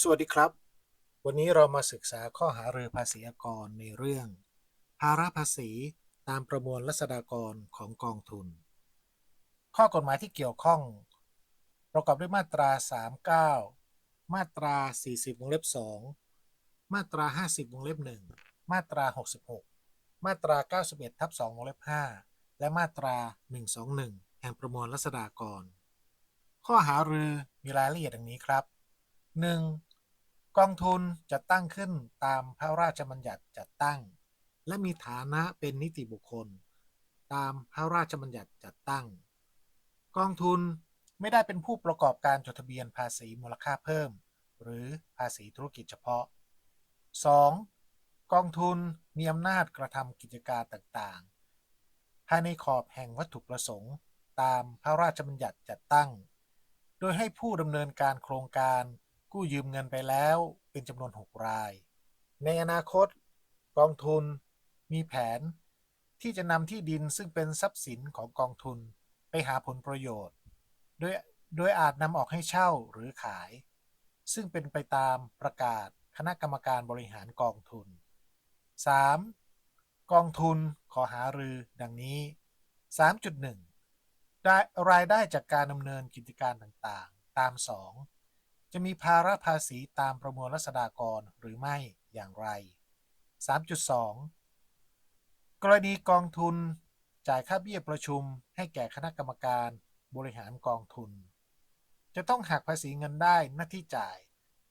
สวัสดีครับ วันนี้เรามาศึกษาข้อหารือภาษีอากรในเรื่อง ภาระภาษีตามประมวลรัษฎากรของกองทุน ข้อกฎหมายที่เกี่ยวข้อง ประกอบด้วยมาตรา 39 มาตรา 40 วงเล็บ 2 มาตรา 50 วงเล็บ 1 มาตรา 66 มาตรา 91 ทับ 2 วงเล็บ 5 และมาตรา 121 แห่งประมวลรัษฎากร ข้อหารือมีรายละเอียดดังนี้ครับ 1. กองทุนจะตั้งขึ้นตามพระราชบัญญัติจัดตั้ง และมีฐานะเป็นนิติบุคคล ตามพระราชบัญญัติจัดตั้ง กองทุนไม่ได้เป็นผู้ประกอบการจดทะเบียนภาษีมูลค่าเพิ่ม หรือภาษีธุรกิจเฉพาะ 2. กองทุนมีอำนาจกระทำกิจการต่างๆภายในขอบแห่งวัตถุประสงค์ ตามพระราชบัญญัติจัดตั้ง โดยให้ผู้ดำเนินการโครงการ กู้ยืมเงินไปแล้วเป็นจำนวน 6 ราย ในอนาคต กองทุนมีแผน ที่จะนำที่ดินซึ่งเป็นทรัพย์สินของกองทุนไปหาผลประโยชน์ โดยโดยอาจนำออกให้เช่าหรือขาย ซึ่งเป็นไปตามประกาศคณะกรรมการบริหารกองทุน 3. กองทุนขอหารือดังนี้ 3.1ได้รายได้จากการดำเนินกิจการต่างๆ ตาม 2 จะมีภาระภาษีตามประมวลรัษฎากรหรือไม่อย่างไร 3.2 กรณีกองทุน จ่ายค่าเบี้ยประชุม ให้แก่คณะกรรมการบริหารกองทุน จะต้องหักภาษีเงินได้หน้าที่จ่าย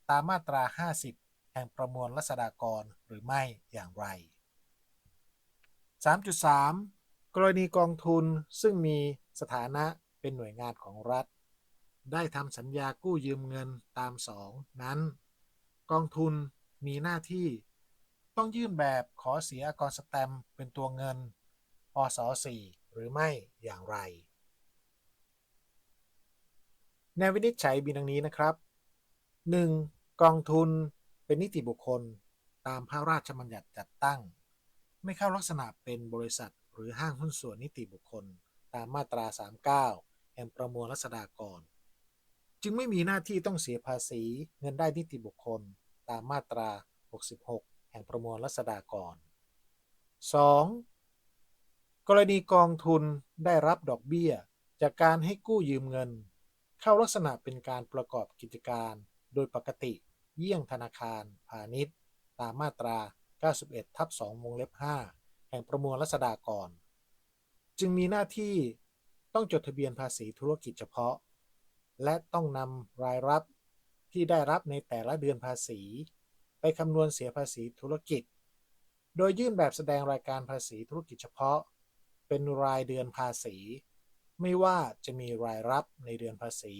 ตามมาตรา 50 แห่งประมวลรัษฎากรหรือไม่อย่างไร 3.3 กรณีกองทุนซึ่งมีสถานะเป็นหน่วยงานของรัฐ ได้ทำสัญญากู้ยืมเงินตาม 2 นั้น กองทุนมีหน้าที่ต้องยื่นแบบขอเสียกรสแตมเป็นตัวเงินปศ4หรือไม่อย่างไรแนววินิจฉัยมีดังนี้นะครับ 1. กองทุนเป็นนิติบุคคลตามพระราชบัญญัติจัดตั้ง ไม่เข้าลักษณะเป็นบริษัทหรือห้างหุ้นส่วนนิติบุคคล ตามมาตรา 39 แห่งประมวลรัษฎากร จึงไม่มีหน้าที่ต้องเสียภาษีเงินได้นิติบุคคล ตามมาตรา 66 แห่งประมวลรัษฎากร 2. กรณีกองทุนได้รับดอกเบี้ย จากการให้กู้ยืมเงิน เข้าลักษณะเป็นการประกอบกิจการ โดยปกติ เยี่ยงธนาคาร พาณิชย์ ตามมาตรา 91 ทับ2วงเล็บ 5 แห่งประมวลรัษฎากร จึงมีหน้าที่ต้องจดทะเบียนภาษีธุรกิจเฉพาะ และต้องนำรายรับที่ได้รับในแต่ละเดือนภาษี ไปคำนวณเสียภาษีธุรกิจ โดยยื่นแบบแสดงรายการภาษีธุรกิจเฉพาะ เป็นรายเดือนภาษี ไม่ว่าจะมีรายรับในเดือนภาษี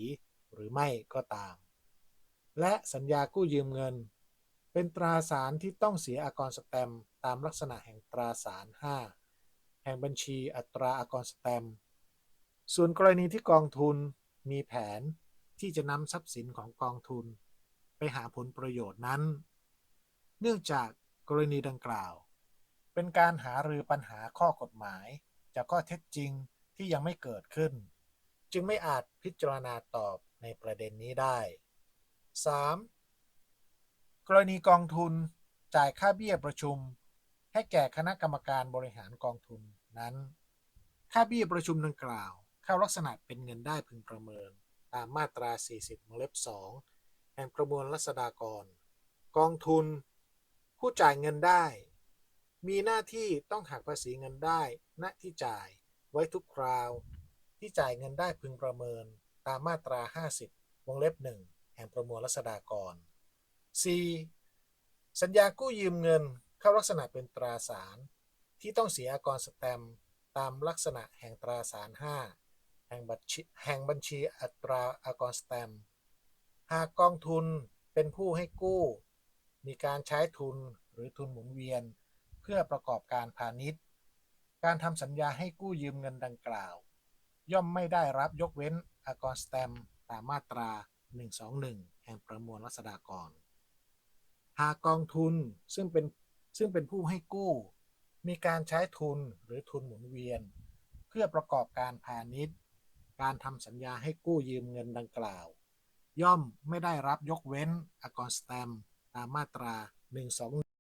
หรือไม่ก็ตาม และสัญญากู้ยืมเงิน เป็นตราสารที่ต้องเสียอากรสแตมตามลักษณะแห่งตราสาร 5 แห่งบัญชีอัตราอากรสแตมส่วนกรณีที่กองทุน มีแผนที่จะนำทรัพย์สินของกองทุน ไปหาผลประโยชน์นั้น เนื่องจากกรณีดังกล่าว เป็นการหารือปัญหาข้อกฎหมาย จากข้อเท็จจริงที่ยังไม่เกิดขึ้น จึงไม่อาจพิจารณาตอบในประเด็นนี้ได้ 3. กรณีกองทุนจ่ายค่าเบี้ยประชุม ให้แก่คณะกรรมการบริหารกองทุนนั้น ค่าเบี้ยประชุมดังกล่าว เข้าลักษณะเป็นเงินได้พึงประเมิน ตามมาตรา 40วงเล็บ 2 แห่งประมวลรัษฎากร กองทุน ผู้จ่ายเงินได้ มีหน้าที่ต้องหักภาษีเงินได้ ณที่จ่ายไว้ทุกคราว ที่จ่ายเงินได้พึงประเมิน ตามมาตรา 50 วงเล็บ 1 แห่งประมวลรัษฎากร C สัญญากู้ยืมเงินเข้าลักษณะเป็นตราสาร ที่ต้องเสียอากรสแตมตามลักษณะแห่งตราสาร5 ห่งบัญชีแห่งบัญชีอัตราอากรสแตม หากกองทุนเป็นผู้ให้กู้ มีการใช้ทุนหรือทุนหมุนเวียน เพื่อประกอบการพาณิชย์ การทำสัญญาให้กู้ยืมเงินดังกล่าว ย่อมไม่ได้รับยกเว้นอากรสแตมตามมาตรา 121 แห่งประมวลรัษฎากร หากกองทุนซึ่งเป็นซึ่งเป็นผู้ให้กู้ มีการใช้ทุนหรือทุนหมุนเวียน เพื่อประกอบการพาณิชย์ การทำสัญญาให้กู้ยืมเงินดังกล่าว ย่อมไม่ได้รับยกเว้นอากรสแตมตามมาตรา 12